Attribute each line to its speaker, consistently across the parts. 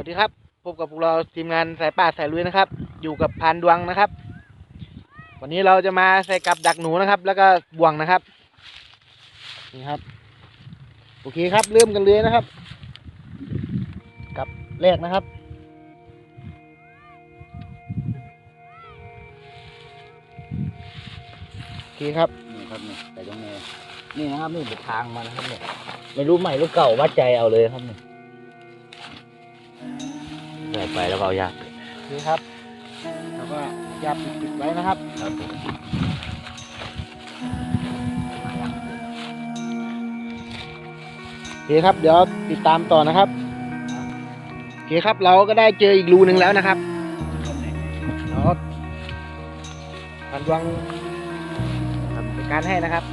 Speaker 1: วัสดีครับพบกับพวกเราทีมงานสายป่าสายลุยนะครับ อยู่กับพานดวงนะครับ วันนี้เราจะมาใส่กับดักหนูนะครับ แล้วก็บ่วงนะครับนี่ครับโอเคครับเริ่มกันเลยนะครับ กับแรกนะครับโอเคครับ
Speaker 2: นี่ครับนี่ใส่ตรงนี้นี่นะครับนี่เป็นทางมานะครับเนี่ยไม่รู้ใหม่รู้เก่าวัดใจเอาเลยครับนี่ ใส่ไปแล้วก็เอายาก
Speaker 1: โอเคครับแล้วก็ยับปิดๆไว้นะครับ
Speaker 2: ครับผม
Speaker 1: โอเคครับ เดี๋ยวติดตามต่อนะครับโอเคครับ เราก็ได้เจออีกรูหนึ่งแล้วนะครับเดี๋ยวพันดวงทำเป็นการให้นะครับ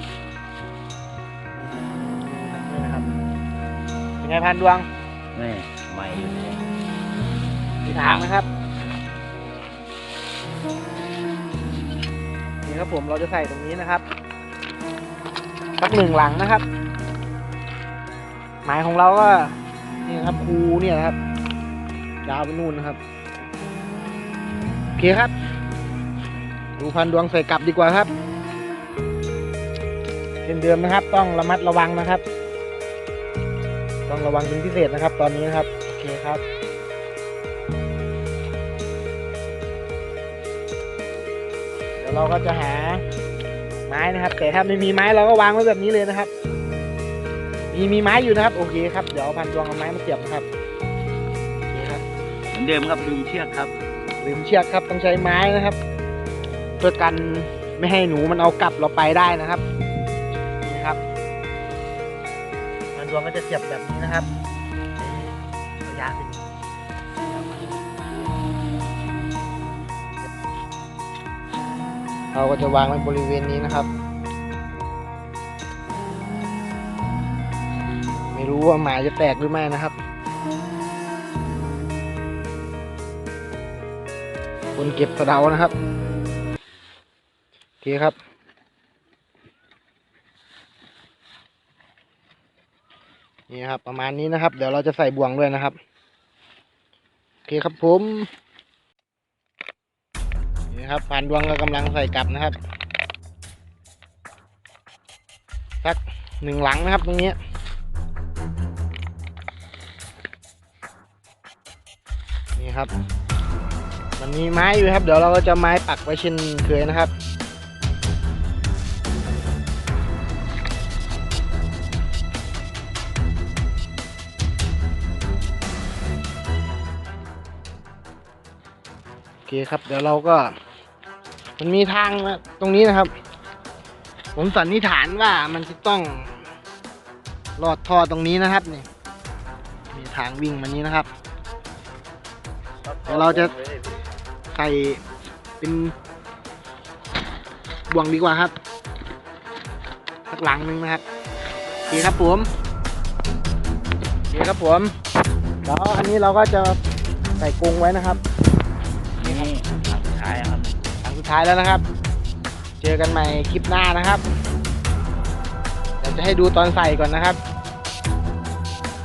Speaker 1: นี่นะครับเป็นไงพันดวง
Speaker 2: นี่ใหม่อยู่เนี่ย
Speaker 1: มี ทางนะครับนี่ครับผมเราจะใส่ตรงนี้นะครับสักหนึ่งหลังนะครับ หมายของเราก็นี่ครับคูเนี่ยครับยาวไปนู่นนะครับโอเคครับ ดูพันดวงใส่กลับดีกว่าครับเช่นเดิมนะครับ ต้องระมัดระวังนะครับ ต้องระวังเป็นพิเศษนะครับ ตอนนี้นะครับโอเคครับ เดี๋ยวเราก็จะหาไม้นะครับ แต่ถ้าไม่มีไม้เราก็วางไว้แบบนี้เลยนะครับ มีมีไม้อยู่นะครับ โอเคครับเดี๋ยวพันดวงเอาไม้มาเสียบนะครับโอเคครับ
Speaker 2: เหมือนเดิมครับดึงเชือกครับ
Speaker 1: ลืมเชือกครับต้องใช้ไม้นะครับ เพื่อกันไม่ให้หนูมันเอากลับเราไปได้นะครับนี่ครับพันดวงก็จะเสียบแบบนี้นะครับระยะหนึ่ เราก็จะวางไว้บริเวณนี้นะครับ ไม่รู้ว่าหมายจะแตกหรือไม่นะครับ คนเก็บสะเดานะครับโอเคครับนี่ครับประมาณนี้นะครับ เดี๋ยวเราจะใส่บ่วงด้วยนะครับ โอเคครับผม ครับผ่านดวงก็กำลังใส่กลับนะครับสักหนึ่งหลังนะครับตรงนี้นี่ครับ มันมีไม้อยู่ครับ เดี๋ยวเราก็จะไม้ปักไว้เช่นเคยนะครับโอเคครับเดี๋ยวเราก็ มันมีทางนะตรงนี้นะครับ ผมสันนิษฐานว่ามันจะต้องลอดท่อตรงนี้นะครับนี่มีทางวิ่งมานี้นะครับ เดี๋ยวเราจะใส่เป็นบ่วงดีกว่าครับสักหลังหนึ่งนะครับโอเครับผมโอเคครับผมแล้วอันนี้เราก็จะใส่กรงไว้นะครับ
Speaker 2: ท้าย
Speaker 1: แล้วนะครับ เจอกันใหม่คลิปหน้านะครับเดี๋ยวจะให้ดูตอนใส่ก่อนนะครับ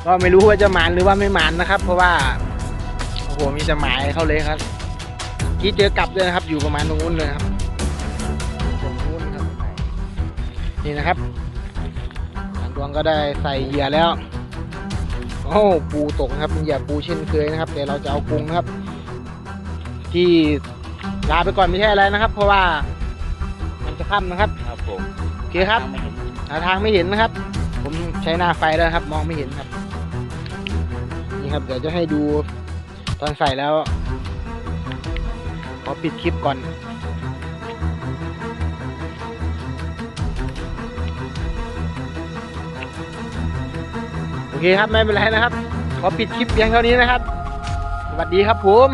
Speaker 1: ก็ไม่รู้ว่าจะหมานหรือว่าไม่หมานนะครับ เพราะว่าโอ้โหมีแต่หมายเข้าเลยครับกี้เจอกลับด้วยนะครับ อยู่ประมาณตรงนู้นเลยครับตรงนู้นครับนี่นะครับดวงก็ได้ใส่เหยื่อแล้วโอ้ปูตกนะครับเป็นเหยื่อปูเช่นเคยนะครับ แต่เราจะเอากรุงนะครับ ที่ ลาไปก่อนไม่ใช่อะไรนะครับ เพราะว่ามันจะค่ำนะครับ
Speaker 2: ครับผม
Speaker 1: โอเคครับ
Speaker 2: ไม่เห็น
Speaker 1: หาทางไม่เห็นนะครับ ผมใช้หน้าไฟแล้วครับ มองไม่เห็นครับ นี่ครับ เดี๋ยวจะให้ดูตอนใส่แล้วขอปิดคลิปก่อนโอเคครับไม่เป็นไรนะครับ ขอปิดคลิปเพียงเท่านี้นะครับ สวัสดีครับผม